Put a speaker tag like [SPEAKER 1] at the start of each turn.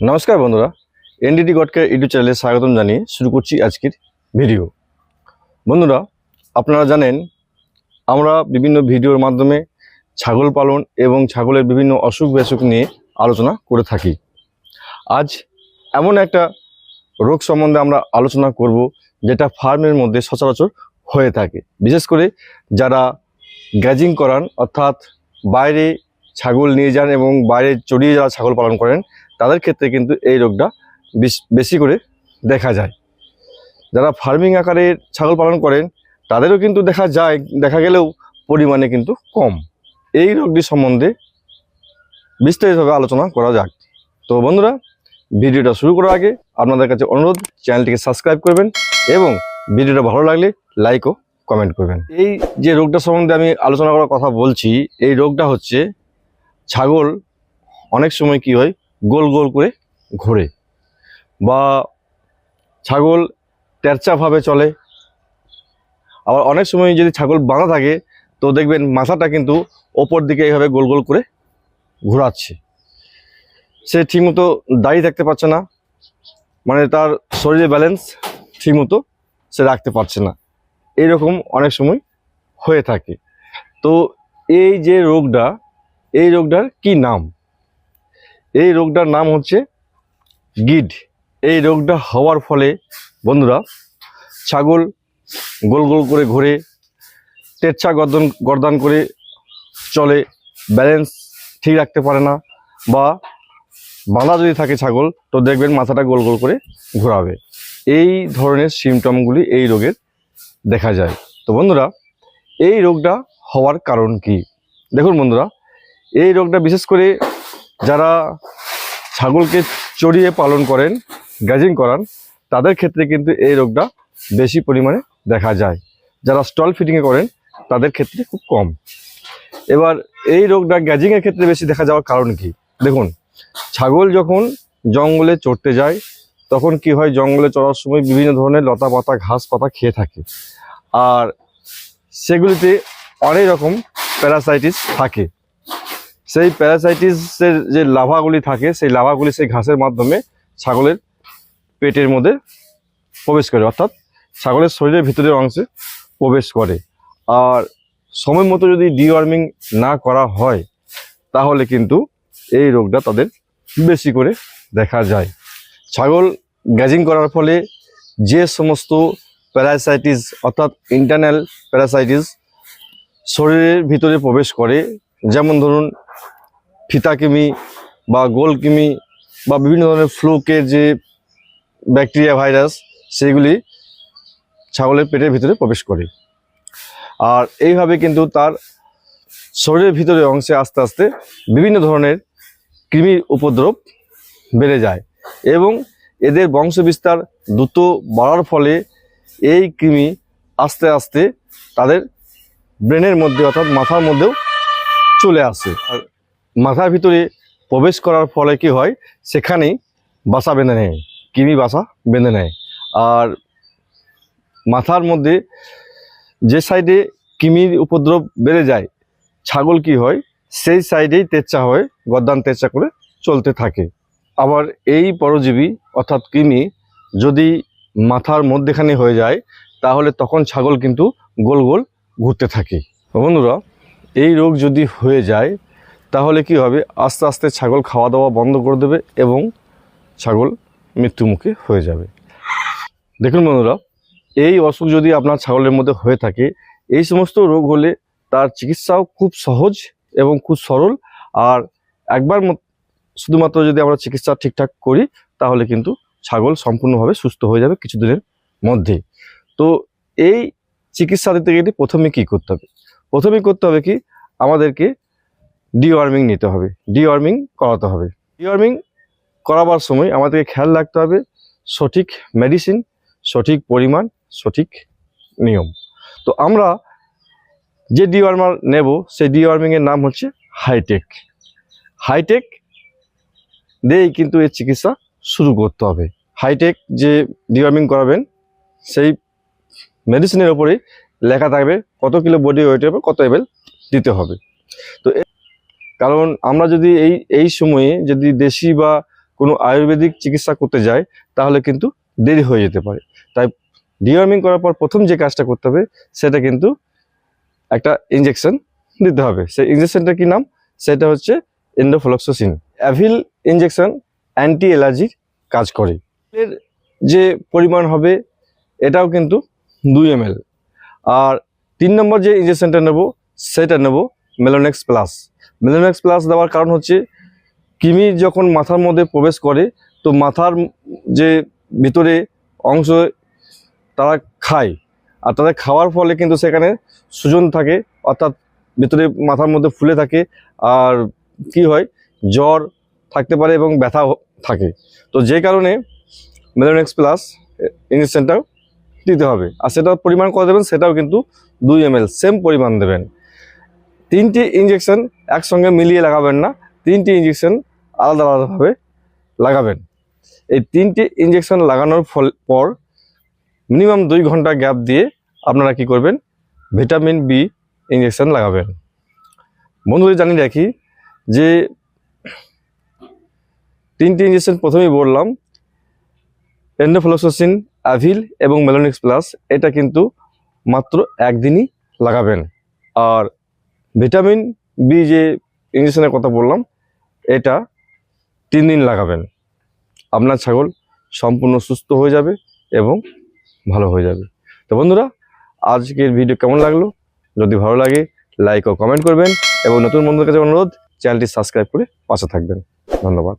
[SPEAKER 1] নমস্কার বন্ধুরা NDT গডকে YouTube চ্যানেলে স্বাগতম জানিয়ে শুরু করছি আজকের ভিডিও। বন্ধুরা, আপনারা জানেন, আমরা বিভিন্ন ভিডিওর মাধ্যমে ছাগল পালন এবং ছাগলের বিভিন্ন অসুখ বিসুখ নিয়ে আলোচনা করে থাকি। আজ এমন একটা রোগ সম্বন্ধে আমরা আলোচনা করব, যেটা ফার্মের মধ্যে সচরাচর হয়ে থাকে। বিশেষ করে যারা গ্যাজিং করান, অর্থাৎ বাইরে ছাগল নিয়ে যান এবং বাইরে চড়িয়ে যারা ছাগল পালন করেন তাদের ক্ষেত্রে কিন্তু এই রোগটা বেশ- করে দেখা যায়। যারা ফার্মিং আকারে ছাগল পালন করেন, তাদেরও কিন্তু দেখা যায়, দেখা গেলেও পরিমাণে কিন্তু কম। এই রোগটি সম্বন্ধে বিস্তারিতভাবে আলোচনা করা যাক। তো বন্ধুরা, ভিডিওটা শুরু করার আগে আপনাদের কাছে অনুরোধ, চ্যানেলটিকে সাবস্ক্রাইব করবেন এবং ভিডিওটা ভালো লাগলে লাইক ও কমেন্ট করবেন। এই যে রোগটা সম্বন্ধে আমি আলোচনা করার কথা বলছি, এই রোগটা হচ্ছে ছাগল। অনেক সময় কি হয় গোল গোল করে ঘোরে বা ছাগল তেরচাভাবে চলে। আবার অনেক সময় যদি ছাগল বাঁধা থাকে, তো দেখবেন মাথাটা কিন্তু ওপর দিকে এইভাবে গোল গোল করে ঘোরাচ্ছে। সে ঠিকমতো দাঁড়িয়ে থাকতে পারছে না মানে তার শরীরে ব্যালেন্স ঠিকমতো সে রাখতে পারছে না। এইরকম অনেক সময় হয়ে থাকে। তো এই যে রোগটা, এই রোগটার কি নাম? এই রোগটার নাম হচ্ছে গিড। এই রোগটা হওয়ার ফলে বন্ধুরা ছাগল গোল গোল করে ঘোরে তেরছা গর্দন, গর্দান করে চলে ব্যালেন্স ঠিক রাখতে পারে না বা বাঁধা যদি থাকে ছাগল, তো দেখবেন মাথাটা গোল গোল করে ঘোরাবে। এই ধরনের সিমটমগুলি এই রোগের দেখা যায়। তো বন্ধুরা, এই রোগটা হওয়ার কারণ কি? দেখুন বন্ধুরা, এই রোগটা বিশেষ করে যারা ছাগলকে চড়িয়ে পালন করেন, গ্যাজিং করান, তাদের ক্ষেত্রে কিন্তু এই রোগটা বেশি পরিমাণে দেখা যায়। যারা স্টল ফিটিংয়ে করেন, তাদের ক্ষেত্রে খুব কম। এবার এই রোগটা গ্যাজিংয়ের ক্ষেত্রে বেশি দেখা যাওয়ার কারণ কি? দেখুন, ছাগল যখন জঙ্গলে চড়তে যায়, তখন কি হয়, জঙ্গলে চড়ার সময় বিভিন্ন ধরনের লতা পাতা, ঘাস পাতা খেয়ে থাকে। আর সেগুলিতে অনেক রকম প্যারাসাইটিস থাকে। সেই প্যারাসাইটিসের যে লাভাগুলি থাকে, সেই লাভাগুলি সেই ঘাসের মাধ্যমে ছাগলের পেটের মধ্যে প্রবেশ করে, অর্থাৎ ছাগলের শরীরের ভিতরের অংশে প্রবেশ করে। আর সময় মতো যদি ডিওয়ার্মিং না করা হয়, তাহলে কিন্তু এই রোগটা তাদের বেশি করে দেখা যায়। ছাগল গ্যাজিং করার ফলে যে সমস্ত প্যারাসাইটিস, অর্থাৎ ইন্টারনাল প্যারাসাইটিস, শরীরের ভিতরে প্রবেশ করে, যেমন ধরুন ফিতাকিমি বা গোল গোলকিমি বা বিভিন্ন ধরনের ফ্লুকের যে ব্যাকটেরিয়া ভাইরাস সেগুলি ছাগলের পেটের ভিতরে প্রবেশ করে। আর এইভাবে কিন্তু তার শরীরের ভিতরে অংশে আস্তে আস্তে বিভিন্ন ধরনের কৃমির উপদ্রব বেড়ে যায় এবং এদের বংশবিস্তার দ্রুত বাড়ার ফলে এই কৃমি আস্তে আস্তে তাদের ব্রেনের মধ্যে অর্থাৎ মাথার মধ্যেও চলে আসে। আর মাথার ভিতরে প্রবেশ করার ফলে কি হয়? সেখানেই বাসা বেঁধে নেয়। কৃমি বাসা বেঁধে নেয়। আর মাথার মধ্যে যে সাইডে কৃমির উপদ্রব বেড়ে যায়, ছাগল কি হয়? সেই সাইডেই তেচ্চা হয়ে, গদ্দান তেচ্চা করে চলতে থাকে। আবার এই পরজীবী অর্থাৎ কৃমি যদি মাথার মধ্যেখানে হয়ে যায়, তাহলে তখন ছাগল কিন্তু গোল গোল ঘুরতে থাকে। বন্ধুরা, এই রোগ যদি হয়ে যায় তাহলে কি হবে? আস্তে আস্তে ছাগল খাওয়া দাওয়া বন্ধ করে দেবে এবং ছাগল মৃত্যুমুখে হয়ে যাবে। দেখুন বন্ধুরা, এই অসুখ যদি আপনার ছাগলের মধ্যে হয়ে থাকে, এই সমস্ত রোগ হলে তার চিকিৎসাও খুব সহজ এবং খুব সরল। আর একবার শুধুমাত্র যদি আমরা চিকিৎসা ঠিকঠাক করি, তাহলে কিন্তু ছাগল সম্পূর্ণভাবে সুস্থ হয়ে যাবে কিছুদিনের মধ্যে। তো এই চিকিৎসা দিতে গেলে প্রথমে কি করতে হবে? প্রথমে করতে হবে কি? আমাদেরকে ডিওয়ার্মিং নিতে হবে। ডিওয়ার্মিং করাতে হবে। ডিওয়ার্মিং করাবার সময় আমাদেরকে খেয়াল রাখতে হবে সঠিক মেডিসিন সঠিক পরিমাণ, সঠিক নিয়ম। তো আমরা যে ডিওয়ার্মার নেব, সেই ডিওয়ার্মিংয়ের নাম হচ্ছে হাইটেক হাইটেক দিয়েই কিন্তু এর চিকিৎসা শুরু করতে হবে। হাইটেক যে ডিওয়ার্মিং করাবেন, সেই মেডিসিনের ওপরেই লেখা থাকবে কত কিলো বডি ওয়েটের উপর কত এবেল দিতে হবে। তো কারণ আমরা যদি এই এই সময়ে যদি দেশি বা কোনো আয়ুর্বেদিক চিকিৎসা করতে যাই, তাহলে কিন্তু দেরি হয়ে যেতে পারে। তাই ডিওয়ার্মিং করার পর প্রথম যে কাজটা করতে হবে, সেটা কিন্তু একটা ইঞ্জেকশন দিতে হবে। সেই ইঞ্জেকশনটা কি নাম? সেটা হচ্ছে এন্ডোফ্লক্সোসিন অ্যাভিল ইঞ্জেকশন অ্যান্টি অ্যালার্জির কাজ করে। এর যে পরিমাণ হবে, এটাও কিন্তু দুই এম আর তিন নম্বর যে ইঞ্জেকশনটা নেব, সেটা নেব মেলোনেক্স প্লাস মেলোনেক্স প্লাস দেওয়ার কারণ হচ্ছে, কৃমি যখন মাথার মধ্যে প্রবেশ করে, তো মাথার যে ভিতরে অংশ তারা খায়। আর তাদের খাওয়ার ফলে কিন্তু সেখানে সুজন থাকে, অর্থাৎ ভিতরে মাথার মধ্যে ফুলে থাকে। আর কি হয়, জ্বর থাকতে পারে এবং ব্যথা থাকে। তো যে কারণে মেলোনেক্স প্লাস ইঞ্জেকশনটাও দিতে হবে। আর সেটার পরিমাণ কত দেবেন, সেটাও কিন্তু দুই এম সেম পরিমাণ দেবেন। তিনটি ইঞ্জেকশন একসঙ্গে মিলিয়ে লাগাবেন না, তিনটি ইঞ্জেকশন আলাদা আলাদাভাবে লাগাবেন। এই তিনটি ইঞ্জেকশন লাগানোর ফল, পর মিনিমাম দুই ঘণ্টা গ্যাপ দিয়ে আপনারা কি করবেন? ভিটামিন বি ইঞ্জেকশন লাগাবেন। বন্ধুদের জানিয়ে রাখি যে তিনটি ইঞ্জেকশন প্রথমেই বললাম এন্ডোফ্লোসোসিন অ্যাভিল এবং মেলোনিক্স প্লাস এটা কিন্তু মাত্র একদিনই লাগাবেন। আর ভিটামিন বি যে ইঞ্জেকশনের কথা বললাম, এটা তিন দিন লাগাবেন। আপনার ছাগল সম্পূর্ণ সুস্থ হয়ে যাবে এবং ভালো হয়ে যাবে। তো বন্ধুরা, আজকের ভিডিও কেমন লাগল? যদি ভালো লাগে লাইক ও কমেন্ট করবেন এবং নতুন বন্ধুদের কাছে অনুরোধ, চ্যানেলটি সাবস্ক্রাইব করে পাশে থাকবেন। ধন্যবাদ।